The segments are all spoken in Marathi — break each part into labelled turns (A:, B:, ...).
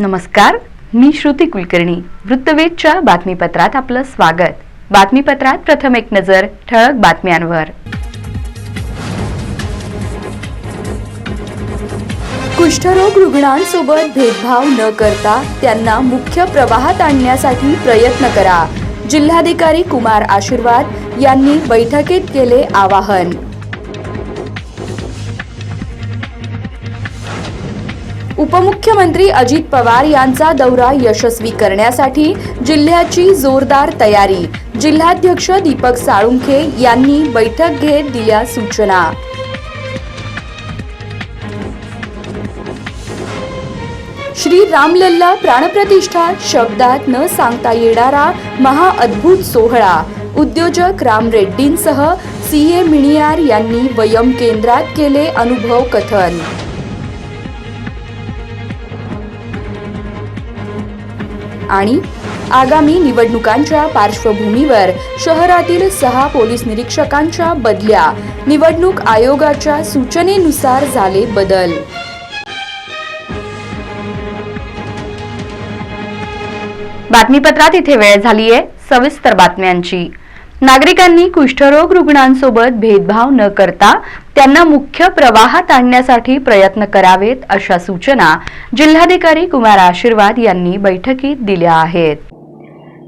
A: नमस्कार मी श्रुती कुलकर्णी. वृत्तवेधच्या बातमीपत्रात आपलं स्वागत. बातमीपत्रात प्रथम एक नजर ठळक बातम्यांवर. कुष्ठरोग रुग्णांसोबत भेदभाव न करता त्यांना मुख्य प्रवाहात आणण्यासाठी प्रयत्न करा. जिल्हाधिकारी कुमार आशीर्वाद यांनी बैठकीत केले आवाहन. उपमुख्यमंत्री अजित पवार यांचा दौरा यशस्वी करण्यासाठी जिल्ह्याची जोरदार तयारी. जिल्हाध्यक्ष दीपक साळुंखे यांनी बैठक घेत दिल्या सूचना. श्री रामलल्ला प्राणप्रतिष्ठा शब्दात न सांगता येणारा महाअद्भुत सोहळा. उद्योजक राम रेड्डींसह सी ए मिणियार यांनी वयम केंद्रात केले अनुभव कथन. आणि आगामी निवडणुकांच्या पार्श्वभूमीवर शहरातील सहा पोलीस निरीक्षकांच्या बदल्या निवडणूक आयोगाच्या सूचनेनुसार झाले बदल. बातमीपत्रात इथे वेळ झालीय. सविस्तर बातम्यांची. नागरिकांनी कुष्ठरोग रुग्णांसोबत भेदभाव न करता त्यांना मुख्य प्रवाहात आणण्यासाठी प्रयत्न करावेत अशा सूचना जिल्हाधिकारी कुमार आशीर्वाद यांनी बैठकीत दिल्या आहेत.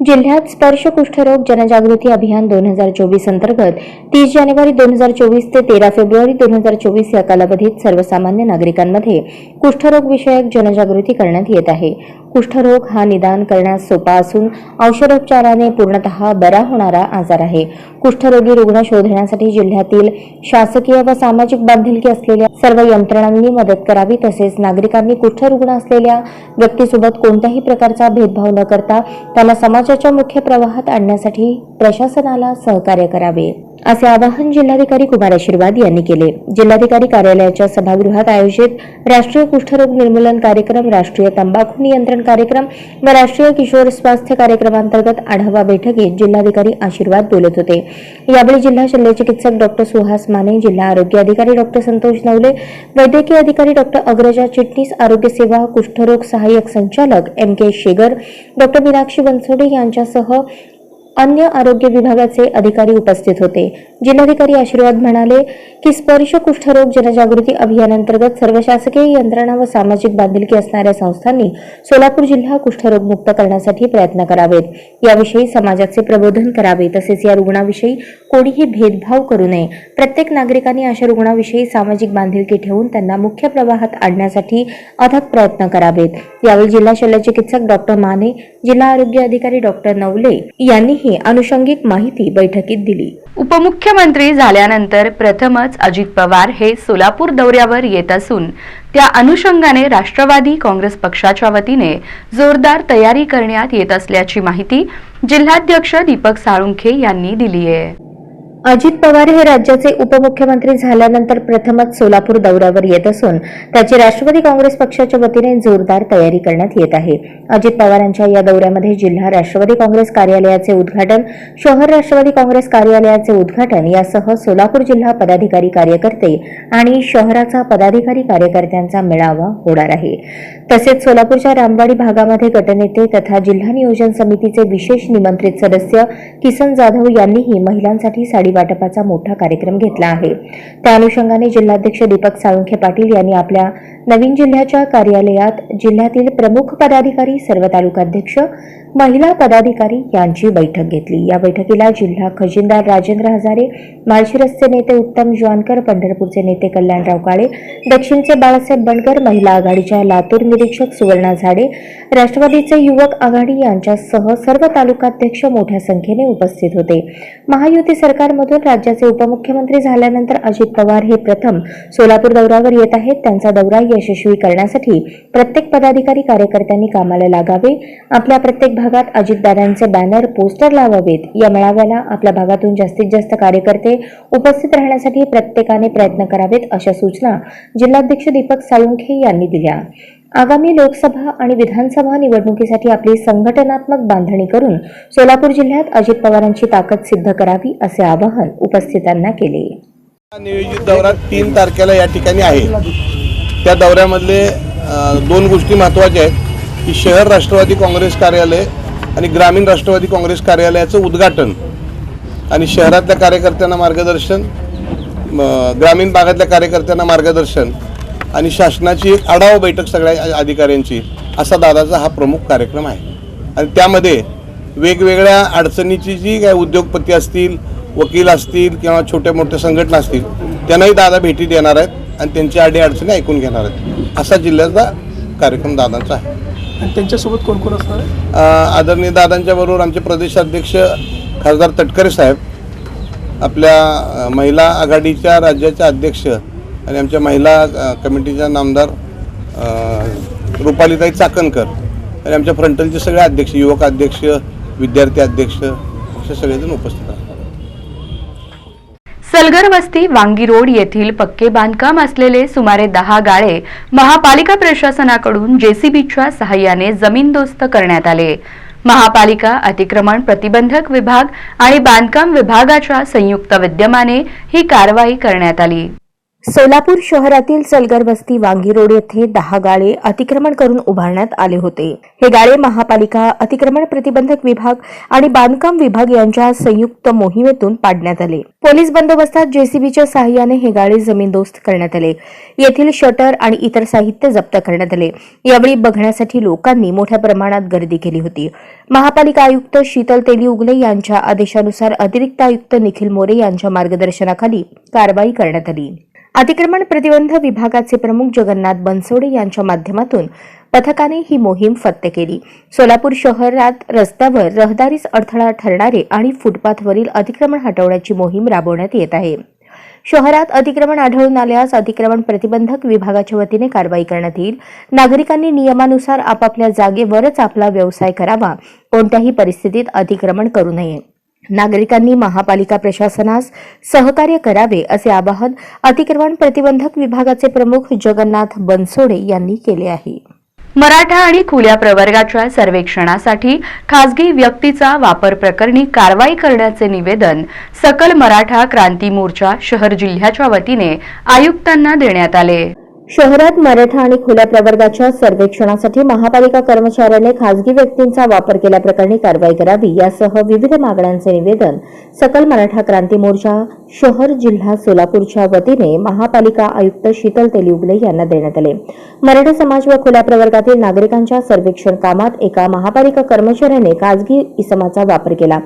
B: जिल्ह्यात स्पर्श कुष्ठरोग जनजागृती अभियान दोन हजार चोवीस अंतर्गत तीस जानेवारी दोन हजार चोवीस ते तेरा फेब्रुवारी दोन हजार चोवीस या कालावधीत सर्वसामान्य नागरिकांमध्ये कुष्ठरोग विषयक जनजागृती करण्यात येत आहे. कुष्ठरोग हा निदान करण्यास सोपा असून औषधोपचाराने पूर्णतः बरा होणारा आजार आहे. कुष्ठरोगी रुग्ण शोधण्यासाठी जिल्ह्यातील शासकीय व सामाजिक बांधिलकी असलेल्या सर्व यंत्रणांनी मदत करावी तसेच नागरिकांनी कुष्ठरुग्ण असलेल्या व्यक्तीसोबत कोणत्याही प्रकारचा भेदभाव न करता त्यांना समाजाच्या मुख्य प्रवाहात आणण्यासाठी प्रशासनाला सहकार्य करावे. असे आवाहन जिल्हाधिकारी कुमार आशीर्वाद यांनी केले. जिल्हाधिकारी कार्यालयाच्या सभागृहात आयोजित राष्ट्रीय कुष्ठरोग निर्मूलन कार्यक्रम राष्ट्रीय तंबाखू नियंत्रण कार्यक्रम व राष्ट्रीय किशोर स्वास्थ्य कार्यक्रमांतर्गत आढावा बैठकीत जिल्हाधिकारी आशीर्वाद बोलत होते. यावेळी जिल्हा शल्यचिकित्सक डॉक्टर सुहास माने जिल्हा आरोग्य अधिकारी डॉक्टर संतोष नवले वैद्यकीय अधिकारी डॉक्टर अग्रजा चिटणीस आरोग्य सेवा कुष्ठरोग सहाय्यक संचालक M K Shegar doctor Meenakshi Bansode यांच्यासह अन्य आरोग्य विभागाचे अधिकारी उपस्थित होते. जिल्हाधिकारी आशीर्वाद म्हणाले की स्पर्श कुष्ठरोग जनजागृती अभियानांतर्गत सर्व शासकीय यंत्रणा व सामाजिक बांधिलकी असणाऱ्या संस्थांनी सोलापूर जिल्हा कुष्ठरोग मुक्त करण्यासाठी प्रयत्न करावेत. याविषयी समाजाचे प्रबोधन करावे तसेच या रुग्णाविषयी कोणीही भेदभाव करू नये. प्रत्येक नागरिकांनी अशा रुग्णाविषयी सामाजिक बांधिलकी ठेवून त्यांना मुख्य प्रवाहात आणण्यासाठी अथक प्रयत्न करावेत. यावेळी जिल्हा शल्यचिकित्सक डॉक्टर माने जिल्हा आरोग्य अधिकारी डॉक्टर नवले यांनी यांनीही अनुषंगिक माहिती बैठकीत दिली.
A: उपमुख्यमंत्री झाल्यानंतर प्रथमच अजित पवार हे सोलापूर दौऱ्यावर येत असून त्या अनुषंगाने राष्ट्रवादी काँग्रेस पक्षाच्या वतीने जोरदार तयारी करण्यात येत असल्याची माहिती जिल्हाध्यक्ष दीपक साळुंखे यांनी दिली आहे
B: अजित पवार हे राज्याचे उपमुख्यमंत्री झाल्यानंतर प्रथमच सोलापूर दौऱ्यावर येत असून त्याची राष्ट्रवादी काँग्रेस पक्षाच्या वतीने जोरदार तयारी करण्यात येत आहे. अजित पवारांच्या या दौऱ्यामध्ये जिल्हा राष्ट्रवादी काँग्रेस कार्यालयाचे उद्घाटन शहर राष्ट्रवादी काँग्रेस कार्यालयाचे उद्घाटन यासह सोलापूर जिल्हा पदाधिकारी कार्यकर्ते आणि शहराचा पदाधिकारी कार्यकर्त्यांचा मेळावा होणार आहे. तसेच सोलापूरच्या रामवाडी भागामध्ये गटनेते तथा जिल्हा नियोजन समितीचे विशेष निमंत्रित सदस्य किसन जाधव यांनीही महिलांसाठी साडी वाटपाचा मोठा कार्यक्रम घेतला आहे. त्या अनुषंगाने जिल्हाध्यक्ष दीपक साळुंखे पाटील यांनी आपल्या नवीन जिल्ह्याच्या कार्यालयात जिल्ह्यातील प्रमुख पदाधिकारी सर्व तालुकाध्यक्ष महिला पदाधिकारी यांची बैठक घेतली. या बैठकीला जिल्हा खजिनदार राजेंद्र हजारे माळशिरसचे नेते उत्तम जॉनकर पंढरपूरचे नेते कल्याणराव काळे दक्षिणचे बाळासाहेब बनकर महिला आघाडीच्या लातूर निरीक्षक सुवर्णा झाडे राष्ट्रवादीचे युवक आघाडी यांच्यासह सर्व तालुकाध्यक्ष मोठ्या संख्येने उपस्थित होते. महायुती सरकारमधून राज्याचे उपमुख्यमंत्री झाल्यानंतर अजित पवार हे प्रथम सोलापूर दौऱ्यावर येत आहेत. त्यांचा दौरा यशस्वी करण्यासाठी प्रत्येक पदाधिकारी कार्यकर्त्यांनी कामाला लागावे. आपल्या प्रत्येक भागात अजितदादांचे बॅनर पोस्टर लावावेत. या मेळाव्याला आपल्या भागातून जास्तीत जास्त कार्यकर्ते उपस्थित राहण्यासाठी प्रत्येकाने प्रयत्न करावेत अशा सूचना जिल्हाध्यक्ष दीपक साळुंखे यांनी दिल्या. आगामी लोकसभा आणि विधानसभा निवडणुकीसाठी आपली संघटनात्मक बांधणी करून सोलापूर जिल्ह्यात अजित पवारांची ताकद सिद्ध करावी असे आवाहन उपस्थितांना केले.
C: नियोजित दौरा तीन तारखेला या ठिकाणी आहे. त्या दौऱ्यामधले दोन गोष्टी महत्त्वाच्या आहेत. की शहर राष्ट्रवादी काँग्रेस कार्यालय आणि ग्रामीण राष्ट्रवादी काँग्रेस कार्यालयाचं उद्घाटन आणि शहरातल्या कार्यकर्त्यांना मार्गदर्शन ग्रामीण भागातल्या कार्यकर्त्यांना मार्गदर्शन आणि शासनाची एक आढावा बैठक सगळ्या अधिकाऱ्यांची असा दादाचा हा प्रमुख कार्यक्रम आहे. आणि त्यामध्ये वेगवेगळ्या अडचणीची जी काय उद्योगपती असतील वकील असतील किंवा छोट्या मोठ्या संघटना असतील त्यांनाही दादा भेटी देणार आहेत. आणि त्यांची अडी अडचणी ऐकून घेणार आहेत. असा जिल्ह्याचा कार्यक्रम दादांचा आहे.
D: आणि त्यांच्यासोबत कोण कोण असणार आहे?
C: अ, आदरणीय दादांच्या बरोबर आमचे प्रदेशाध्यक्ष खासदार तटकरे साहेब आपल्या अ, महिला आघाडीच्या राज्याच्या अध्यक्ष आणि आमच्या महिला अ, कमिटीच्या नामदार अ, रुपालीताई चाकणकर आणि आमच्या फ्रंटलचे सगळे अध्यक्ष युवक अध्यक्ष विद्यार्थी अध्यक्ष असे सगळेजण उपस्थित असतात
A: सलगर वस्ती वांगी रोड येथील पक्के बांधकाम असलेले सुमारे दहा गाळे महापालिका प्रशासनाकडून जेसीबीच्या सहाय्याने जमीनदोस्त करण्यात आले. महापालिका अतिक्रमण प्रतिबंधक विभाग आणि बांधकाम विभागाच्या संयुक्त विद्यमाने ही कारवाई करण्यात आली.
B: सोलापूर शहरातील सलगर वस्ती वांगी रोड येथे दहा गाळे अतिक्रमण करून उभारण्यात आले होते. हे गाळे महापालिका अतिक्रमण प्रतिबंधक विभाग आणि बांधकाम विभाग यांच्या संयुक्त मोहिमेतून पाडण्यात आले. पोलीस बंदोबस्तात जेसीबीच्या सहाय्याने हे गाळे जमीनदोस्त करण्यात आले. येथील शटर आणि इतर साहित्य जप्त करण्यात आले. यावेळी बघण्यासाठी लोकांनी मोठ्या प्रमाणात गर्दी केली होती. महापालिका आयुक्त शीतल तेली उगले यांच्या आदेशानुसार अतिरिक्त आयुक्त निखिल मोरे यांच्या मार्गदर्शनाखाली कारवाई करण्यात आली. अतिक्रमण प्रतिबंध विभागाचे प्रमुख जगन्नाथ बनसोडे यांच्या माध्यमातून पथकाने ही मोहीम फत्ते केली. सोलापूर शहरात रस्त्यावर रहदारीस अडथळा ठरणारे आणि फुटपाथवरील अतिक्रमण हटवण्याची मोहीम राबवण्यात येत आहे. शहरात अतिक्रमण आढळून आल्यास अतिक्रमण प्रतिबंधक विभागाच्या वतीने कारवाई करण्यात येईल. नागरिकांनी नियमानुसार आपापल्या जागेवरच आपला व्यवसाय करावा. कोणत्याही परिस्थितीत अतिक्रमण करू नये. नागरिकांनी महापालिका प्रशासनास सहकार्य करावे असे आवाहन अतिक्रमण प्रतिबंधक विभागाचे प्रमुख जगन्नाथ बनसोडे यांनी केले आहे.
A: मराठा आणि खुल्या प्रवर्गाच्या सर्वेक्षणासाठी खासगी व्यक्तीचा वापर प्रकरणी कारवाई करण्याचे निवेदन सकल मराठा क्रांती मोर्चा शहर जिल्ह्याच्या वतीने आयुक्तांना देण्यात आले.
B: शहरात मराठा आणि खुल्या प्रवर्गाच्या सर्वेक्षणासाठी महापालिका कर्मचाऱ्याने खासगी व्यक्तींचा वापर केल्याप्रकरणी कारवाई करावी यासह विविध मागण्यांचे निवेदन सकल मराठा क्रांती मोर्चा शहर जिल्हा सोलापूरच्या वतीने महापालिका आयुक्त शीतल तेलिउगले यांना देण्यात आले. मराठा समाज व खुल्या प्रवर्गातील नागरिकांच्या सर्वेक्षण कामात एका महापालिका कर्मचाऱ्याने खाजगी इसमाचा वापर केला.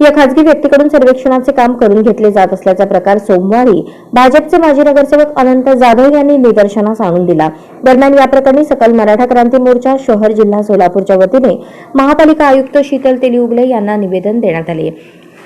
B: या खाजगी व्यक्तीकडून सर्वेक्षणाचे काम करून घेतले जात असल्याचा प्रकार सोमवारी भाजपचे माजी नगरसेवक अनंत जाधव यांनी निदर्शनास आणून दिला. दरम्यान या प्रकरणी सकल मराठा क्रांती मोर्चा शहर जिल्हा सोलापूरच्या वतीने महापालिका आयुक्त शीतल तेलिउगले यांना निवेदन देण्यात आले.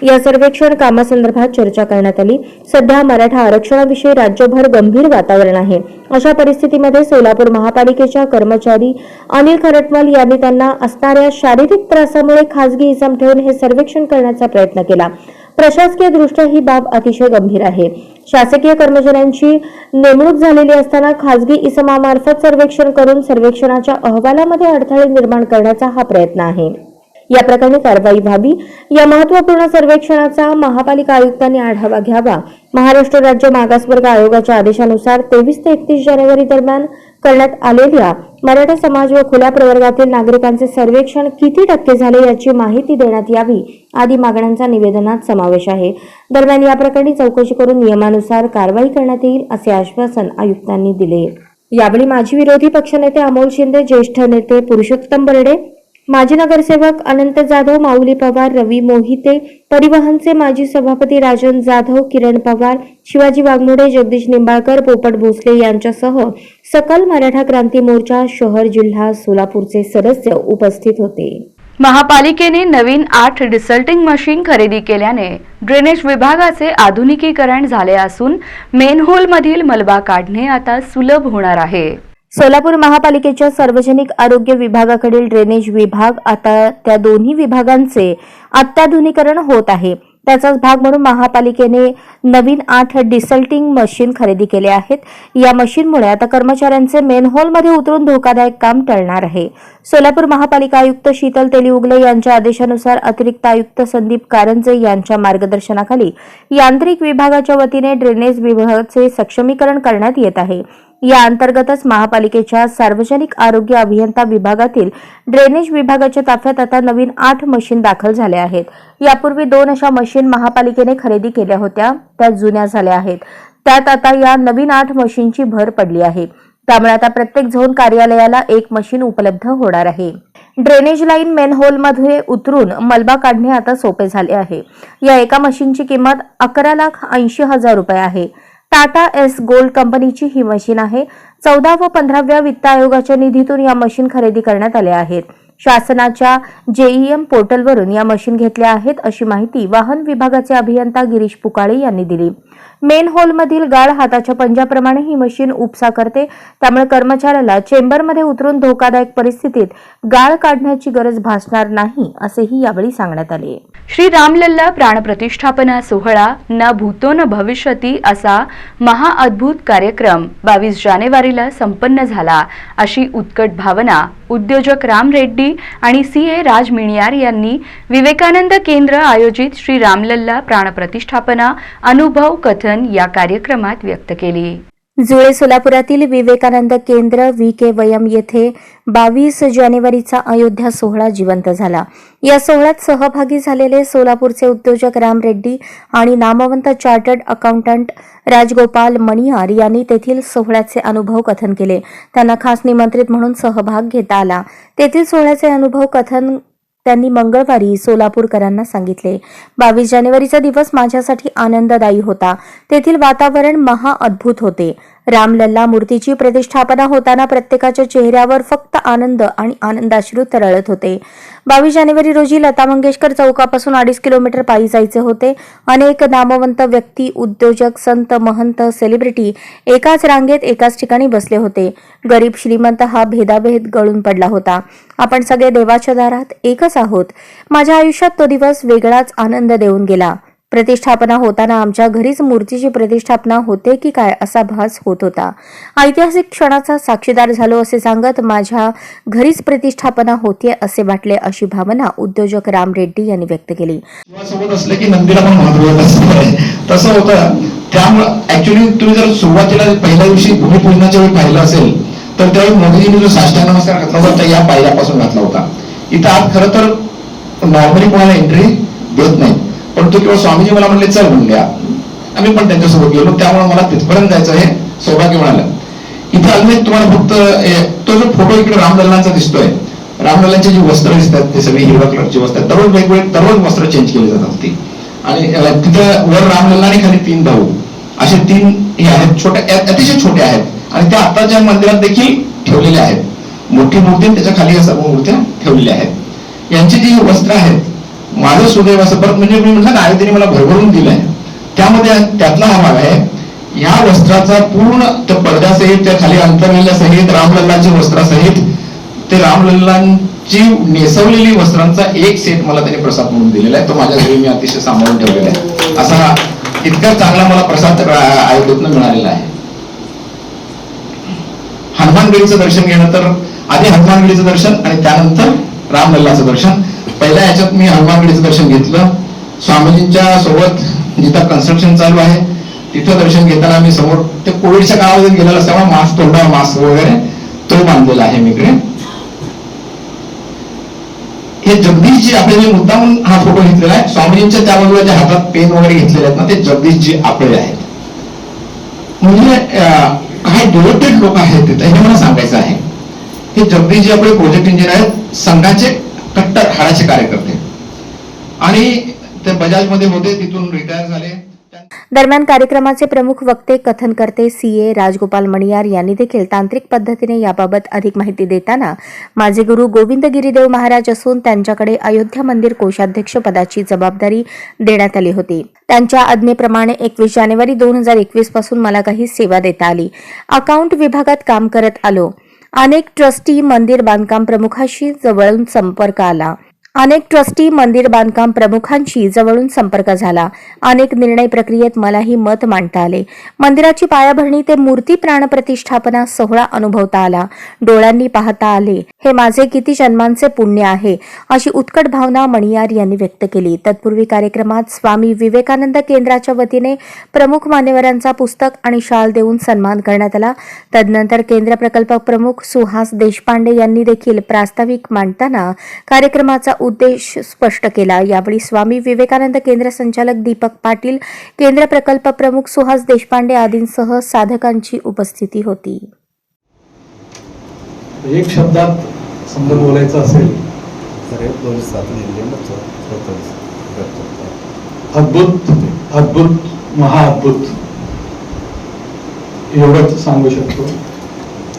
B: या सर्वेक्षण कामासंदर्भात चर्चा करण्यात आली. सध्या मराठा आरक्षणाविषयी राज्यभर गंभीर वातावरण आहे. अशा परिस्थितीमध्ये सोलापूर महापालिकेच्या कर्मचारी अनिल खरटवाल यांनी त्यांना असणाऱ्या शारीरिक त्रासामुळे खासगी इसम ठेवून हे सर्वेक्षण करण्याचा प्रयत्न केला. प्रशासकीय दृष्ट्या ही बाब अतिशय गंभीर आहे. शासकीय कर्मचाऱ्यांची नेमणूक झालेली असताना खासगी इसमामार्फत सर्वेक्षण करून सर्वेक्षणाच्या अहवालामध्ये अडथळे निर्माण करण्याचा हा प्रयत्न आहे. या प्रकरणी कारवाई व्हावी. या महत्त्वपूर्ण सर्वेक्षणाचा महापालिका आयुक्तांनी आढावा घ्यावा. महाराष्ट्र राज्य मागासवर्ग आयोगाच्या आदेशानुसार तेवीस ते एकतीस जानेवारी दरम्यान करण्यात आलेल्या मराठा समाज व खुल्या प्रवर्गातील नागरिकांचे सर्वेक्षण किती टक्के झाले याची माहिती देण्यात यावी आदी मागण्यांचा निवेदनात समावेश आहे. दरम्यान या प्रकरणी चौकशी करून नियमानुसार कारवाई करण्यात येईल असे आश्वासन आयुक्तांनी दिले. यावेळी माजी विरोधी पक्षनेते अमोल शिंदे ज्येष्ठ नेते पुरुषोत्तम बर्डे माजी नगरसेवक अनंत जाधव माऊली पवार रवी मोहिते परिवहनचे माजी सभापती राजन जाधव किरण पवार शिवाजी वाघमोडे जगदीश निंबाळकर पोपट भोसले यांच्यासह सकल मराठा क्रांती मोर्चा शहर जिल्हा सोलापूरचे सदस्य उपस्थित होते.
A: महापालिकेने नवीन आठ डिसल्टिंग मशीन खरेदी केल्याने ड्रेनेज विभागाचे आधुनिकीकरण झाले असून मेनहोलमधील मलबा काढणे आता सुलभ होणार आहे.
B: सोलापूर महापालिकेच्या सार्वजनिक आरोग्य विभागाकडील ड्रेनेज विभाग आता त्या दोन्ही विभागांचे अत्याधुनिकरण होत आहे. त्याचाच भाग म्हणून महापालिकेने नवीन आठ डिसल्टिंग मशीन खरेदी केले आहेत. या मशीनमुळे आता कर्मचाऱ्यांचे मेनहोलमध्ये उतरून धोकादायक काम टळणार आहे. सोलापूर महापालिका आयुक्त शीतल तेलिउगले यांच्या आदेशानुसार अतिरिक्त आयुक्त संदीप कारंजे यांच्या मार्गदर्शनाखाली यांत्रिक विभागाच्या वतीने ड्रेनेज विभागाचे सक्षमीकरण करण्यात येत आहे. या अंतर्गतच महापालिकेच्या सार्वजनिक आरोग्य अभियंता विभागातील ड्रेनेज विभागाच्या ताफ्यात आता नवीन आठ मशीन दाखल झाल्या आहेत. यापूर्वी दोन अशा मशीन महापालिकेने खरेदी केल्या होत्या. त्या जुन्या झाल्या आहेत. त्यात आता या नवीन आठ मशीनची भर पडली आहे. त्यामुळे आता प्रत्येक झोन कार्यालयाला एक मशीन उपलब्ध होणार आहे. ड्रेनेज लाईन मेनहोलमध्ये उतरून मलबा काढणे आता सोपे झाले आहे. या एका मशीनची किंमत अकरा लाख ऐंशी हजार रुपये आहे. टाटा एस गोल्ड कंपनीची ही मशीन आहे. चौदा व पंधराव्या वित्त आयोगाच्या निधीतून या मशीन खरेदी करण्यात आल्या आहेत. शासनाच्या जेईएम पोर्टलवरून या मशीन घेतल्या आहेत अशी माहिती वाहन विभागाचे अभियंता गिरीश पुकाळे यांनी दिली. मेन होलमधील गाळ हाताच्या पंजाप्रमाणे ही मशीन उपसा करते. त्यामुळे कर्मचाऱ्याला चेंबरमध्ये उतरून धोकादायक परिस्थितीत गाळ काढण्याची गरज भासणार नाही असेही यावेळी सांगण्यात आले.
A: श्री रामलल्ला प्राणप्रतिष्ठापना सोहळा न भूतो न भविष्यती असा महाअद्भुत कार्यक्रम बावीस जानेवारीला संपन्न झाला. अशी उत्कट भावना उद्योजक राम रेड्डी आणि सी ए राज मिणियार यांनी विवेकानंद केंद्र आयोजित श्री रामलल्ला प्राणप्रतिष्ठापना अनुभव कथन या कार्यक्रमात व्यक्त केली.
B: जुळे सोलापुरातील विवेकानंद केंद्र व्ही के वयम येथे बावीस जानेवारीचा अयोध्या सोहळा जिवंत झाला. या सोहळ्यात सहभागी झालेले सोलापूरचे उद्योजक राम रेड्डी आणि नामवंत चार्टर्ड अकाउंटंट राजगोपाल मणियार यांनी तेथील सोहळ्याचे अनुभव कथन केले. त्यांना खास निमंत्रित म्हणून सहभाग घेता आला. तेथील सोहळ्याचे अनुभव कथन त्यांनी मंगळवारी सोलापूरकरांना सांगितले. बावीस जानेवारीचा दिवस माझ्यासाठी आनंददायी होता. तेथील वातावरण महा अद्भुत होते. रामलल्ला मूर्तीची प्रतिष्ठापना होताना प्रत्येकाच्या चेहऱ्यावर फक्त आनंद आणि आनंदाश्रू तरळत होते. बावीस जानेवारी रोजी लता मंगेशकर चौकापासून अडीच किलोमीटर पायी जायचे होते. अनेक नामवंत व्यक्ती उद्योजक संत महंत सेलिब्रिटी एकाच रांगेत एकाच ठिकाणी बसले होते. गरीब श्रीमंत हा भेदाभेद गळून पडला होता. आपण सगळे देवाच्या दारात एकच आहोत. माझ्या आयुष्यात तो दिवस वेगळाच आनंद देऊन गेला. प्रतिष्ठापना होताना आमच्या घरीच मूर्तीची प्रतिष्ठापना होते की काय असा भास होत होता. ऐतिहासिक क्षणाचा साक्षीदार झालो असे सांगत माझ्या घरीच प्रतिष्ठापना होते असे वाटले अशी भावना उद्योजक राम रेड्डी यांनी व्यक्त केली.
E: तसं होतं. त्यामुळे ऍक्च्युली तुम्ही जर सुरुवातीला पहिल्या दिवशी भूमिपूजनाच्या वेळी पाहिलं असेल तर त्यावेळी मोदीजींनी जो साष्टांग नमस्कार घातला होता या पायऱ्यापासून घातला होता. इथं आज खरं तर नॉर्मली कोणाला एंट्री देत नाही. पण तो किंवा स्वामीजी मला म्हणले चल म्हणल्या आम्ही पण त्यांच्यासोबत गेलो. त्यामुळे मला तिथपर्यंत जायचं हे सौभाग्य मिळालं इथे अजून तुम्हाला फक्त तो जो फोटो इकडे रामलल्लांचा दिसतोय रामलल्लांची जी वस्त्र दिसतात ते सगळी हिरव्या कलरची वस्त्र आहेत. दररोज वेगवेगळे दररोज वस्त्र चेंज केली जातात ती. आणि तिथं वर रामलल्ला आणि खाली तीन भाऊ. असे तीन हे आहेत छोट्या अतिशय छोटे आहेत. आणि त्या आताच्या मंदिरात देखील ठेवलेल्या आहेत. मोठी मूर्ती त्याच्याखाली या सर्व मूर्त्या ठेवलेल्या आहेत. यांची जी वस्त्र आहेत माझं सुदैव असं परत म्हणजे मी म्हटलं ना आयोध्येने मला भरभरून दिलंय. त्यामध्ये त्यातला हा भाग आहे या वस्त्राचा पूर्ण त्या पडद्यासहित त्या खाली अंतरलेल्यासहित रामलल्लाच्या वस्त्रासहित ते रामलल्लांची नेसवलेली वस्त्रांचा एक सेट मला त्यांनी प्रसाद म्हणून दिलेला आहे. तो माझ्या घरी मी अतिशय सांभाळून ठेवलेला आहे. असा इतका चांगला मला प्रसाद आयुर्वेदनं मिळालेला आहे. हनुमानगडीचं दर्शन घेणं तर आधी हनुमानगडीचं दर्शन आणि त्यानंतर रामलल्लाचं दर्शन. पहिल्या याच्यात मी हनुमानगडीचं दर्शन घेतलं. स्वामीजींच्या सोबत जिथं कन्स्ट्रक्शन चालू आहे तिथं दर्शन घेताना मी समोर ते कोविडच्या काळामध्ये गेलेला असताना मास्क तोंडावर मास्क वगैरे तो बांधलेला आहे मी इकडे. हे जगदीशजी आपले जे म्हणून हा फोटो घेतलेला आहे स्वामीजींच्या त्या बाजूला जे हातात पेन वगैरे घेतलेले आहेत ना ते जगदीशजी आपले आहेत. म्हणजे काही डिवोटेड लोक आहेत तिथे हे मला सांगायचं आहे. हे जगदीशजी आपले प्रोजेक्ट इंजिनियर आहेत. संघाचे कट्टर हाडाचे कार्यकर्ते. आणि ते बजाजमध्ये होते तिथून रिटायर झाले.
B: दरम्यान कार्यक्रमाचे प्रमुख वक्ते कथनकर्ते सीए राजगोपाल मणियार यांनी देखील तांत्रिक पद्धतीने याबाबत अधिक माहिती देताना माझे गुरु गोविंद गिरीदेव महाराज असून त्यांच्याकडे अयोध्या मंदिर कोषाध्यक्ष पदाची जबाबदारी देण्यात आली होती. त्यांच्या आज्ञेप्रमाणे एकवीस जानेवारी दोन हजार एकवीसपासून मला काही सेवा देता आली. अकाउंट विभागात काम करत आलो. अनेक ट्रस्टी मंदिर बांधकाम प्रमुखाशी जवळून संपर्क आला. अनेक ट्रस्टी मंदिर बांधकाम प्रमुखांशी जवळून संपर्क झाला. अनेक निर्णय प्रक्रियेत मलाही मत मांडता आले. मंदिराची पायाभरणी ते मूर्ती प्राणप्रतिष्ठापना सोहळा अनुभवता आला. डोळ्यांनी पाहता आले हे माझे किती जन्मांचे पुण्य आहे अशी उत्कट भावना मणियार यांनी व्यक्त केली. तत्पूर्वी कार्यक्रमात स्वामी विवेकानंद केंद्राच्या वतीने प्रमुख मान्यवरांचा पुस्तक आणि शाल देऊन सन्मान करण्यात आला. तदनंतर केंद्र प्रकल्प प्रमुख सुहास देशपांडे यांनी देखील प्रास्ताविक मांडताना कार्यक्रमाचा उद्देश स्पष्ट केला. यावेळी स्वामी विवेकानंद केंद्र संचालक दीपक पाटील केंद्र प्रकल्प प्रमुख सुहास देशपांडे आदींसह साधकांची उपस्थिती होती.
F: एक शब्दात समजा बोलायचं असेल
G: सगळे दोन सात
F: अद्भुत अद्भुत महाअद्भुत एवढंच सांगू शकतो.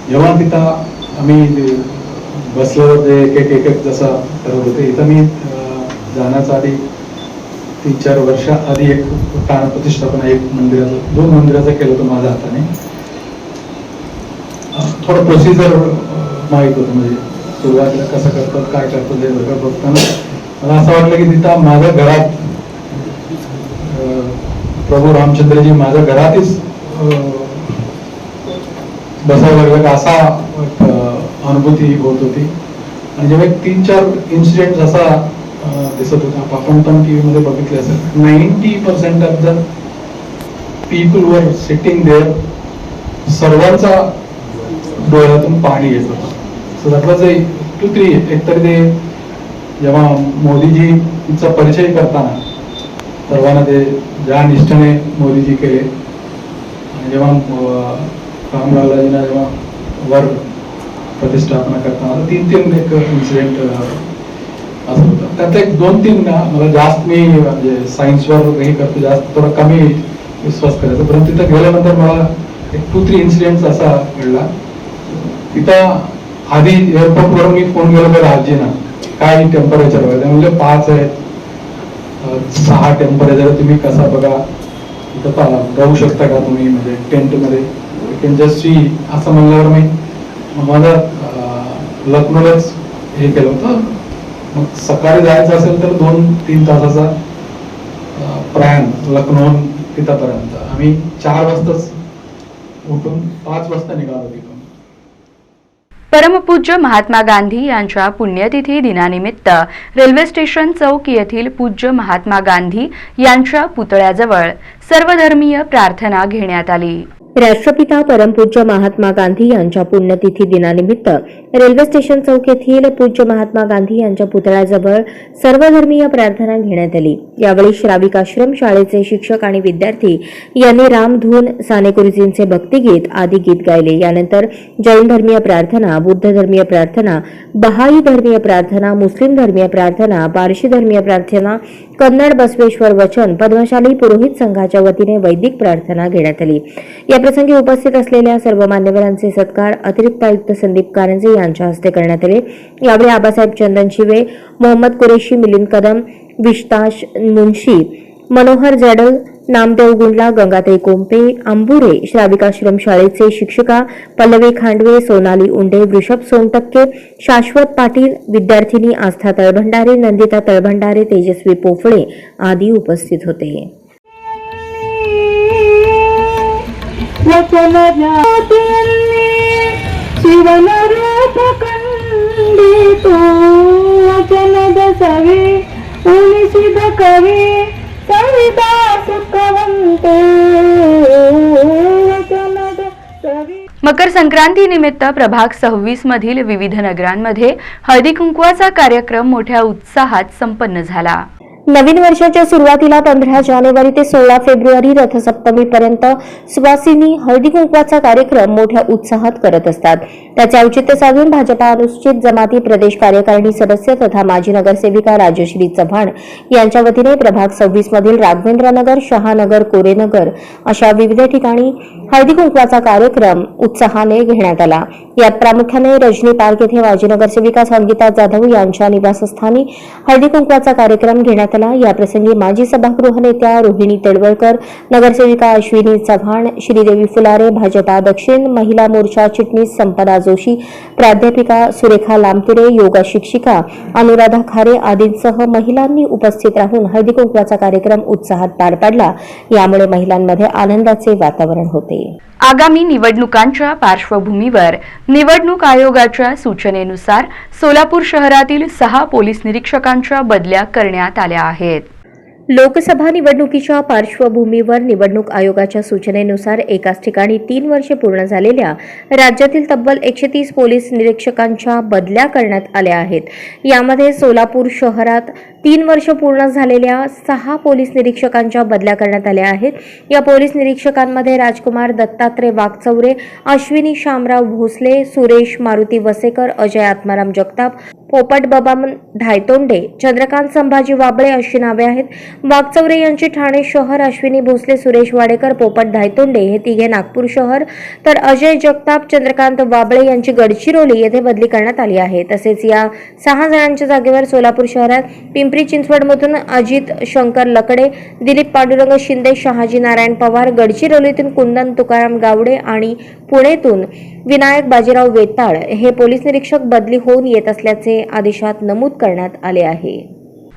F: जेव्हा तिथं आम्ही बसलेलो ते एक एक एक एक जसं करत होते. इथं मी जाण्याचा आधी तीन चार वर्ष आधी एक प्राण प्रतिष्ठापना एक मंदिराचं दोन मंदिराचं केलं होतं माझ्या हाताने. थोडं प्रोसिजर माहीत होतं म्हणजे सुरुवातीला कसं करतात काय करतात हे सगळं बघताना. मला असं वाटलं की तिथं माझ्या घरात प्रभू रामचंद्रजी माझ्या घरातच अं, बसावं लागलं. का असा अनुभूती होत होती. आणि जेव्हा एक तीन चार इन्सिडेंट असा दिसत होता. आपण पण टी व्हीमध्ये बघितले असेल. Ninety percent of the people were sitting there सर्वांचा डोळ्यातून पाणी येत होतं. So that was two three एकतर ते जेव्हा मोदीजीचा परिचय करताना सर्वांना ते ज्या निष्ठेने मोदीजी केले आणि जेव्हा अं, जेव्हा वर प्रतिष्ठापना करताना तीन तीन एक इन्सिडेंट असं होतं. त्यात एक दोन तीन ना मला जास्त मी म्हणजे सायन्सवर हे करतो जास्त थोडा कमी विश्वास करायचा. परंतु तिथं गेल्यानंतर मला एक टू थ्री इन्सिडेंट असा घडला. तिथं आधी एअरपोर्ट मी फोन केला तर राजीना काय टेम्परेचर वगैरे? म्हणजे पाच आहेत. सहा टेम्परेचर तुम्ही कसा बघा? इथं पा राहू शकता का तुम्ही? म्हणजे टेंटमध्ये. कॅन जस्ट सी असं म्हणल्यावर मी मग लखनौलाच हे केलं होतं. मग सकाळी जायचं असेल तर दोन तीन तासाचा प्रयाण लखनौ तिथपर्यंत. आम्ही चार वाजताच उठून पाच वाजता निघालो तिथून.
A: परमपूज्य महात्मा गांधी यांच्या पुण्यतिथी दिनानिमित्त रेल्वे स्टेशन चौक येथील पूज्य महात्मा गांधी यांच्या पुतळ्याजवळ सर्वधर्मीय प्रार्थना घेण्यात आली.
B: राष्ट्रपिता परमपूज्य महात्मा गांधी यांच्या पुण्यतिथी दिनानिमित्त रेल्वे स्टेशन चौक येथील पूज्य महात्मा गांधी यांच्या पुतळ्याजवळ सर्वधर्मीय प्रार्थना घेण्यात आली. यावेळी श्राविक आश्रम शाळेचे शिक्षक आणि विद्यार्थी यांनी रामधून साने गुरुजींचे भक्तिगीत आदी गीत गायले. यानंतर जैन धर्मीय प्रार्थना बुद्ध धर्मीय प्रार्थना बहाई धर्मीय प्रार्थना मुस्लिम धर्मीय प्रार्थना पारशी धर्मीय प्रार्थना कन्नड बसवेश्वर वचन पद्मशाली पुरोहित संघाच्या वतीने वैदिक प्रार्थना घेण्यात आली. या प्रसंगी उपस्थित असलेल्या सर्व मान्यवरांचे सत्कार अतिरिक्त आयुक्त संदीप कारंजे यांच्या हस्ते करण्यात आले. यावेळी आबासाहेब चंदन शिवे मोहम्मद कुरेशी मिलिंद कदम विश्ताश मुन्शी मनोहर जडल नामदेव गुंडला गंगाताई कोंपे अंबुरे श्राविकाश्रम शाळेचे शिक्षिका पल्लवी खांडवे सोनाली उंडे वृषभ सोनटक्के शाश्वत पाटील विद्यार्थिनी आस्था तळभंडारे नंदिता तळभंडारे तेजस्वी पोफळे आदी उपस्थित होते.
H: ಶಿವನ ರೂಪ ಕಂಡಿತು ವಚನದ ಸವಿ ಉಳಿಸಿದ ಕವಿ ಸವಿದ ಸುಖವಂತೆ ವಚನದ ಸವಿ
A: मकर संक्रांतीनिमित्त प्रभाग सव्वीस मधील विविध नगरांमध्ये हळदी कुंकवाचा कार्यक्रम मोठ्या उत्साहात संपन्न झाला
B: नवीन वर्षाच्या सुरुवातीला पंधरा जानेवारी ते सोळा फेब्रुवारी रथसप्तमीपर्यंत सुवासिनी हळदी कुंकवाचा कार्यक्रम मोठ्या उत्साहात करत असतात. त्याचे औचित्य साधून भाजपा अनुसूचित जमाती प्रदेश कार्यकारिणी सदस्य तथा माजी नगरसेविका राजश्री चव्हाण यांच्या वतीने प्रभाग सव्वीस मधील राघवेंद्रनगर शहानगर कोरेनगर अशा विविध ठिकाणी हळदी कुंकवाचा कार्यक्रम उत्साहाने घेण्यात आला. यात प्रामुख्याने रजनी पार्क येथे माजी नगरसेविका संगीता जाधव यांच्या निवासस्थानी हळदी कुंकवाचा कार्यक्रम घेण्यात आला. याप्रसंगी माजी सभागृह नेत्या रोहिणी तेडवळकर नगरसेविका अश्विनी चव्हाण श्रीदेवी फुलारे भाजपा दक्षिण महिला मोर्चा चिटणीस संपदा जोशी प्राध्यापिका सुरेखा लामतिरे योगा शिक्षिका अनुराधा खारे आदींसह महिलांनी उपस्थित राहून हळदी कुंकवाचा कार्यक्रम उत्साहात पार पाडला. यामुळे महिलांमध्ये आनंदाचे वातावरण होते.
A: आहे आगामी निवडणुकांच्या पार्श्वभूमीवर निवडणूक आयोगाच्या सूचनेनुसार सोलापूर शहरातील सहा पोलीस निरीक्षकांच्या बदल्या करण्यात आल्या आहेत.
B: लोकसभा निवडणुकीच्या पार्श्वभूमीवर निवडणूक आयोगाच्या सूचनेनुसार एकाच ठिकाणी तीन वर्षे पूर्ण झालेल्या राज्यातील तब्बल एकशे तीस पोलीस निरीक्षकांच्या बदल्या करण्यात आल्या आहेत. यामध्ये सोलापूर शहरात तीन वर्ष पूर्ण झालेल्या सहा पोलीस निरीक्षकांच्या बदल्या करण्यात आल्या आहेत. या पोलीस निरीक्षकांमध्ये राजकुमार दत्तात्रय वाघचौरे अश्विनी शामराव भोसले सुरेश मारुती वसेकर अजय आत्माराम जगताप पोपट बबाम धायतोंडे चंद्रकांत संभाजी वाबळे अशी नावे आहेत. वाघचौरे यांची ठाणे शहर अश्विनी भोसले सुरेश वाडेकर पोपट धायतोंडे हे तिघे नागपूर शहर. तर अजय जगताप चंद्रकांत वाबळे यांची गडचिरोली येथे बदली करण्यात आली आहे. तसेच या सहा जणांच्या जागेवर सोलापूर शहरात पिंपरी चिंचवडमधून अजित शंकर लकडे दिलीप पांडुरंग शिंदे शहाजी नारायण पवार गडचिरोलीतून कुंदन तुकाराम गावडे आणि पुणेतून विनायक बाजीराव वेताळ हे पोलीस निरीक्षक बदली होऊन येत असल्याचे आदेशात नमूद करण्यात आले आहे.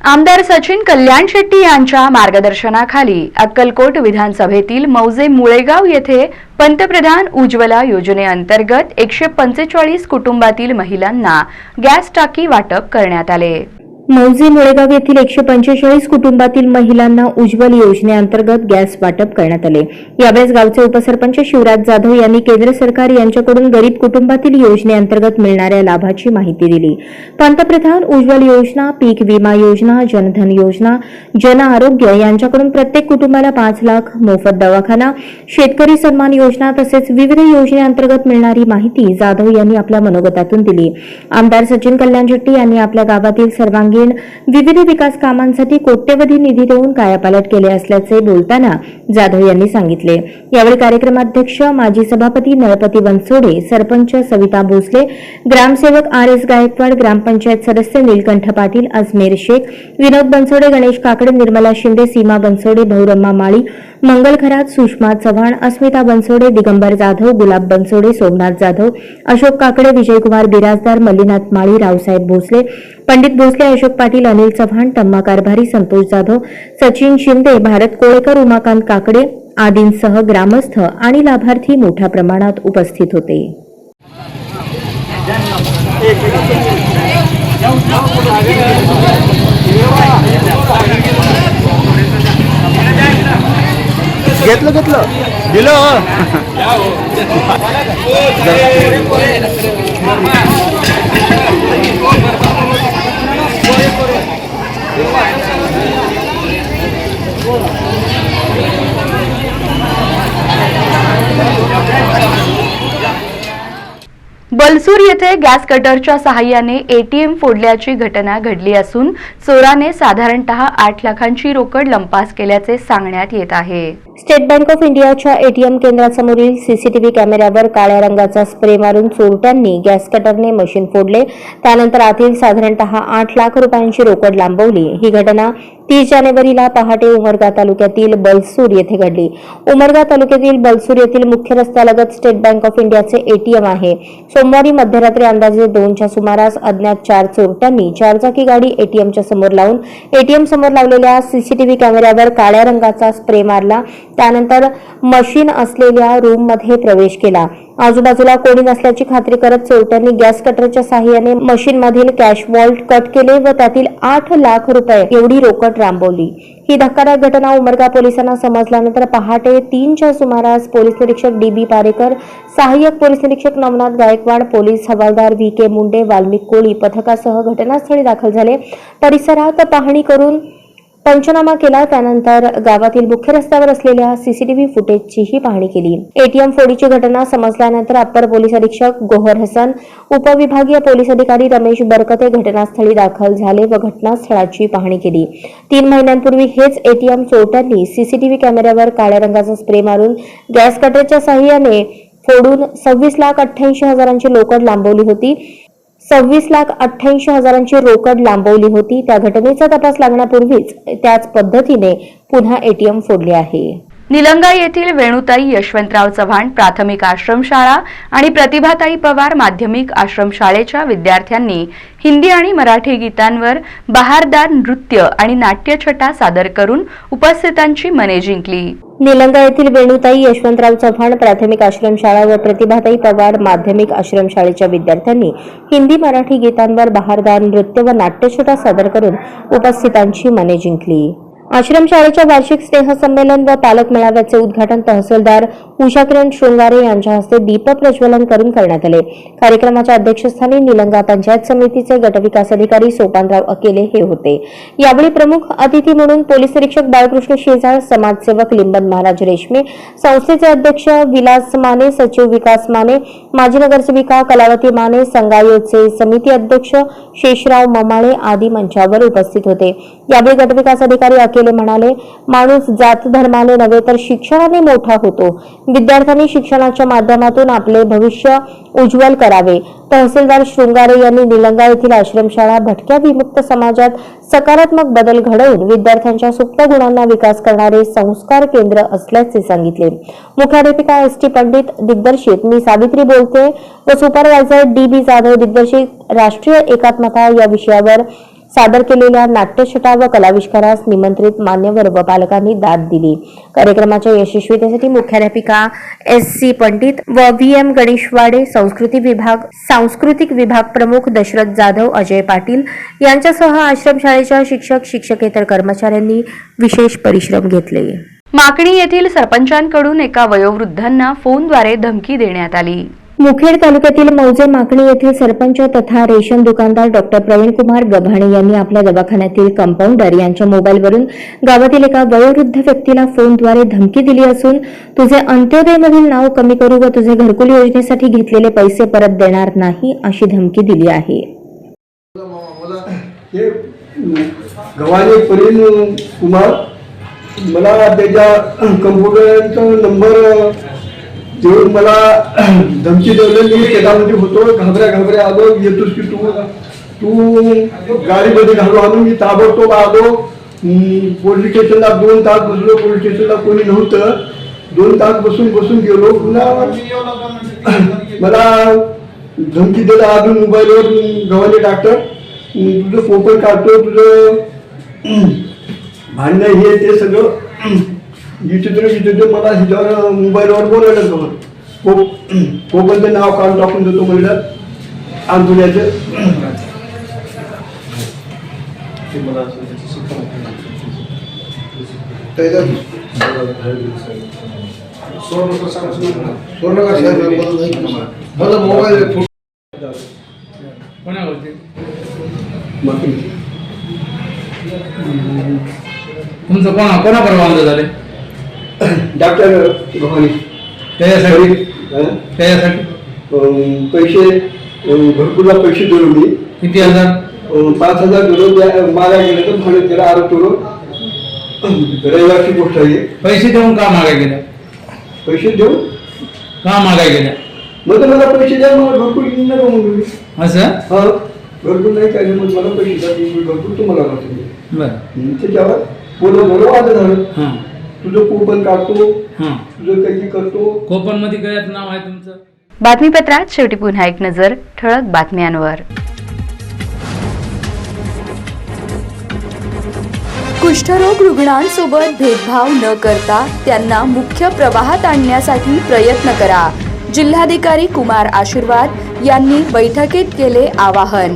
A: आमदार सचिन कल्याण शेट्टी यांच्या मार्गदर्शनाखाली अक्कलकोट विधानसभेतील मौजे मुळेगाव येथे पंतप्रधान उज्ज्वला योजनेअंतर्गत एकशे पंचेचाळीस कुटुंबातील महिलांना गॅस टाकी वाटप करण्यात आले.
B: मौजे मुळेगाव येथील एकशे पंचेचाळीस कुटुंबातील महिलांना उज्ज्वल योजनेअंतर्गत गॅस वाटप करण्यात आले. यावेळेस गावचे उपसरपंच शिवराज जाधव यांनी केंद्र सरकार यांच्याकडून गरीब कुटुंबातील योजनेअंतर्गत मिळणाऱ्या लाभाची माहिती दिली. पंतप्रधान उज्ज्वल योजना पीक विमा योजना जनधन योजना जन आरोग्य यांच्याकडून प्रत्येक कुटुंबाला पाच लाख मोफत दवाखाना शेतकरी सन्मान योजना तसेच विविध योजनेअंतर्गत मिळणारी माहिती जाधव यांनी आपल्या मनोगतातून दिली. आमदार सचिन कल्याण शेट्टी यांनी आपल्या गावातील सर्वांगीण विविध विकास कामांसाठी कोट्यवधी निधी देऊन कायापालट केले असल्याचे बोलताना जाधव यांनी सांगितले. यावेळी कार्यक्रमाध्यक्ष माजी सभापती नळपती बनसोडे सरपंच सविता भोसले ग्रामसेवक आर एस गायकवाड ग्रामपंचायत सदस्य नीलकंठ पाटील अजमेर शेख विनोद बनसोडे गणेश काकडे निर्मला शिंदे सीमा बनसोडे भौरम्मा माळी मंगल खरात सुषमा चव्हाण अस्मिता बनसोडे दिगंबर जाधव गुलाब बनसोडे सोमनाथ जाधव अशोक काकडे विजयकुमार बिराजदार मल्लीनाथ माळी रावसाहेब भोसले पंडित भोसले अशोक पाटील अनिल चव्हाण तम्मा कारभारी संतोष जाधव सचिन शिंदे भारत कोळेकर उमाकांत काकडे आदींसह ग्रामस्थ आणि लाभार्थी मोठ्या प्रमाणात उपस्थित होते.
G: घेतलं घेतलं. दिलं.
A: बलसूर येथे गॅस कटरच्या सहाय्याने एटीएम फोडल्याची घटना घडली असून चोराने साधारणतः आठ लाखांची रोकड लंपास केल्याचे सांगण्यात येत आहे.
B: स्टेट बँक ऑफ इंडियाच्या एटीएम केंद्रासमोरील सीसीटीव्ही कॅमेऱ्यावर काळ्या रंगाचा स्प्रे मारून चोरट्यांनी गॅस कटरने मशीन फोडले. त्यानंतर आतील साधारणतः आठ लाख रुपयांची रोकड लांबवली. ही घटना तीस जानेवारीला पहाटे उमरगा तालुक्यातील बलसूर येथे घडली. उमरगा तालुक्यातील बलसूर येथील मुख्य रस्त्यालगत स्टेट बँक ऑफ इंडियाचे एटीएम आहे. सोमवारी मध्यरात्री अंदाजे दोनच्या सुमारास अज्ञात चार चोरट्यांनी चारचाकी गाडी एटीएमच्या समोर लावून एटीएम समोर लावलेल्या सीसीटीव्ही कॅमेऱ्यावर काळ्या रंगाचा स्प्रे मारला. त्यानंतर मशीन असलेल्या रूममध्ये प्रवेश केला. आजूबाजूला कोणी नसल्याची खात्री करत चोरट्यांनी गॅस कटरच्या साहाय्याने मशीनमधील कॅश वॉल्ट कट केले व त्यातील आठ लाख रुपये एवढी रोकड रांबवली. ही धक्कादायक घटना उमरगा पोलिसांना समजल्यानंतर पहाटे तीनच्या सुमारास पोलीस निरीक्षक डी बी पारेकर सहाय्यक पोलीस निरीक्षक नवनाथ गायकवाड पोलीस हवालदार व्ही के मुंडे वाल्मिक कोळी पथकासह घटनास्थळी दाखल झाले. परिसरात पाहणी करून पंचनामा केला त्यानंतर गावातील मुख्य रस्त्यावर असलेल्या सीसीटीव्ही फुटेजचीही पाहणी केली. एटीएम फोडीची घटना समजल्यानंतर अप्पर पोलीस अधीक्षक गोहर हसन उपविभागीय पोलीस अधिकारी रमेश बरकते घटनास्थळी दाखल झाले व घटनास्थळाची पाहणी केली. तीन महिन्यांपूर्वी हेच एटीएम चोरट्यांनी सीसीटीव्ही कॅमेऱ्यावर काळ्या रंगाचा स्प्रे मारून गॅस कटरच्या साह्याने फोडून सव्वीस लाख अठ्ठ्याऐंशी हजारांची लोकड लांबवली होती. सव्वीस लाख अठ्ठ्याऐंशी हजारांची रोकड लांबवली होती. त्या घटनेचा तपास लागण्यापूर्वीच त्याच पद्धतीने पुन्हा एटीएम फोडले आहे.
A: निलंगा येथील वेणुताई यशवंतराव चव्हाण प्राथमिक आश्रमशाळा आणि प्रतिभाताई पवार माध्यमिक आश्रमशाळेच्या विद्यार्थ्यांनी हिंदी आणि मराठी गीतांवर बहारदार नृत्य आणि नाट्यछटा सादर करून उपस्थितांची मने जिंकली.
B: निलंगा येथील वेणुताई यशवंतराव चव्हाण प्राथमिक आश्रमशाळा व प्रतिभाताई पवार माध्यमिक आश्रमशाळेच्या विद्यार्थ्यांनी हिंदी मराठी गीतांवर बहारदार नृत्य व नाट्यछटा सादर करून उपस्थितांची मने जिंकली. आश्रमशाळेच्या वार्षिक स्नेहसंमेलन व पालक मेळाव्याचे उद्घाटन तहसीलदार उषा किरण शृंगारे यांच्या हस्ते दीप प्रज्वलन करून करण्यात आले. कार्यक्रमाच्या अध्यक्षस्थानी निलंगा पंचायत समितीचे गटविकास अधिकारी सोपानराव अकेले हे होते. यावेळी प्रमुख अतिथी म्हणून पोलीस निरीक्षक बाळकृष्ण शेजाळ समाजसेवक लिंबन महाराज रेशमे संस्थेचे अध्यक्ष विलास माने सचिव विकास माने माजी नगरसेविका कलावती माने संगायोचे समिती अध्यक्ष शेषराव ममाळे आदी मंचावर उपस्थित होते. यावेळी गटविकास अधिकारी अकेले म्हणाले माणूस जात धर्माने नव्हे तर शिक्षणाने मोठा होतो. विद्यार्थ्यांनी शिक्षणाच्या माध्यमातून आपले भविष्य उज्ज्वल करावे. तहसीलदार शृंगारे यांनी निलंगा येथील आश्रमशाळा भटक्या विमुक्त समाजात सकारात्मक बदल घडवून विद्यार्थ्यांच्या सुप्त गुणांना विकास करणारे संस्कार केंद्र असल्याचे सांगितले. मुख्याध्यापिका एस टी पंडित दिग्दर्शित. मी सावित्री बोलते व सुपरवायझर डी बी जाधव दिग्दर्शित. राष्ट्रीय एकात्मता या विषयावर सादर केलेल्या नाट्यछटा व कलाविष्कारास निमंत्रित मान्यवर व पालकांनी दाद दिली. कार्यक्रमाच्या यशस्वीतेसाठी मुख्याध्यापिका एस सी पंडित व व्ही एम गणेशवाडे संस्कृती विभाग सांस्कृतिक विभाग प्रमुख दशरथ जाधव अजय पाटील यांच्यासह आश्रमशाळेच्या शिक्षक शिक्षकेतर कर्मचाऱ्यांनी विशेष परिश्रम घेतले.
A: माकणी येथील सरपंचांकडून एका वयोवृद्धांना फोनद्वारे धमकी देण्यात आली.
B: मुखेड तालुक्यातील मौजे माकणी येथील सरपंच तथा रेशन दुकानदार डॉक्टर प्रवीण कुमार गव्हाणे यांनी आपल्या दवाखान्यातील कंपाऊंडर यांच्या मोबाईलवरून गावातील एका वयोवृद्ध व्यक्तीला फोनद्वारे धमकी दिली असून तुझे अंत्योदयमधील नाव कमी करू व तुझे घरकुल योजनेसाठी घेतलेले पैसे परत देणार नाही अशी धमकी दिली आहे.
D: कुमार मला त्याच्या कम्प्युटरचा नंबर देऊन मला धमकी देवलेली मी शेतामध्ये होतो घाबऱ्या घाबऱ्या आलो येतोस की तू तू गाडीमध्ये घालू आणून मी ताबडतोब आलो. पोलीस स्टेशनला दोन तास बसलो पोलीस स्टेशनला कोणी नव्हतं. दोन तास बसून बसून गेलो. पुन्हा मला धमकी दिला अजून मोबाईलवर गव्हाणे डॉक्टर. तुझं पोपट काढतो तुझं भांडणं हे ते सगळं विचित्र विचित्र मला हिच्यावर मोबाईलवर बोलायला जमत पोप पोपटचं नाव काढून टाकून देतो म्हणलं. आंदोलनाचं.
I: तुमचं कोणा कोणाबरोबर वांध झाले?
D: डॉक्टर गव्हाणे
I: त्याच्यासाठी? त्याच्यासाठी?
D: अं, पैसे अं, घरकुलला पैसे मी
I: किती हजार?
D: अं, पाच हजार त्या मागा गेलं तर भाडे त्याला आरोप करून रविवारची गोष्ट आहे.
I: पैसे देऊन का मागाय गेल्या?
D: पैसे देऊ
I: का मागाय गेल्या?
D: मग तर मला पैसे द्या मला घरकुल घेऊन नका म्हणून.
I: असं?
D: हा घरकुल नाही काय मग मला पैसे द्या मी घरकुल तुम्हाला करतो
I: बरं.
D: हं, त्याच्यावर बोलो बोलो वाद झालं.
I: हां.
D: तुझं कुपन काढतो
I: हां.
D: तुझं काही करतो.
I: कोपनमध्ये गळ्यात नाव आहे तुमचं?
A: बातमीपत्रात शेवटी पुन्हा एक नजर ठळक बातम्यांवर. कुष्ठरोग रुग्णांसोबत भेदभाव न करता त्यांना मुख्य प्रवाहात आणण्यासाठी प्रयत्न करा. जिल्हाधिकारी कुमार आशीर्वाद यांनी बैठकीत केले आवाहन.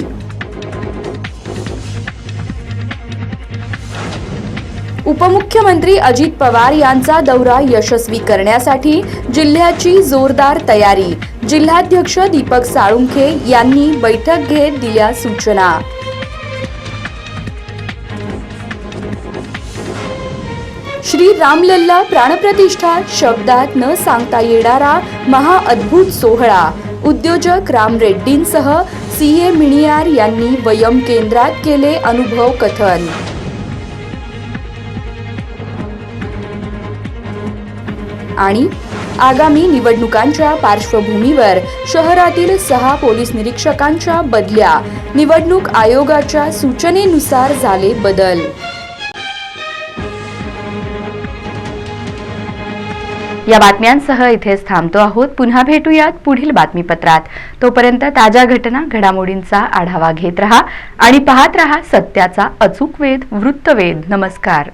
A: उपमुख्यमंत्री अजित पवार यांचा दौरा यशस्वी करण्यासाठी जिल्ह्याची जोरदार तयारी. जिल्हाध्यक्ष दीपक साळुंखे यांनी बैठक घेत दिल्या सूचना. श्री रामलल्ला प्राणप्रतिष्ठा शब्दात न सांगता येणारा महाअद्भुत सोहळा. उद्योजक राम रेड्डींसह सी ए मिणियार यांनी वयम केंद्रात केले अनुभव कथन. आणि आगामी निवडणुकांच्या पार्श्वभूमीवर शहरातील सहा पोलीस निरीक्षकांच्या बदल्या निवडणूक आयोगाच्या सूचनेनुसार झाले बदल. या बातम्यांसह इथेच थांबतो आहोत. पुन्हा भेटूयात पुढील बातमीपत्रात. तोपर्यंत ताज्या घटना घडामोडींचा आढावा घेत रहा आणि पाहत रहा सत्याचा अचूक वेध वृत्तवेध. नमस्कार.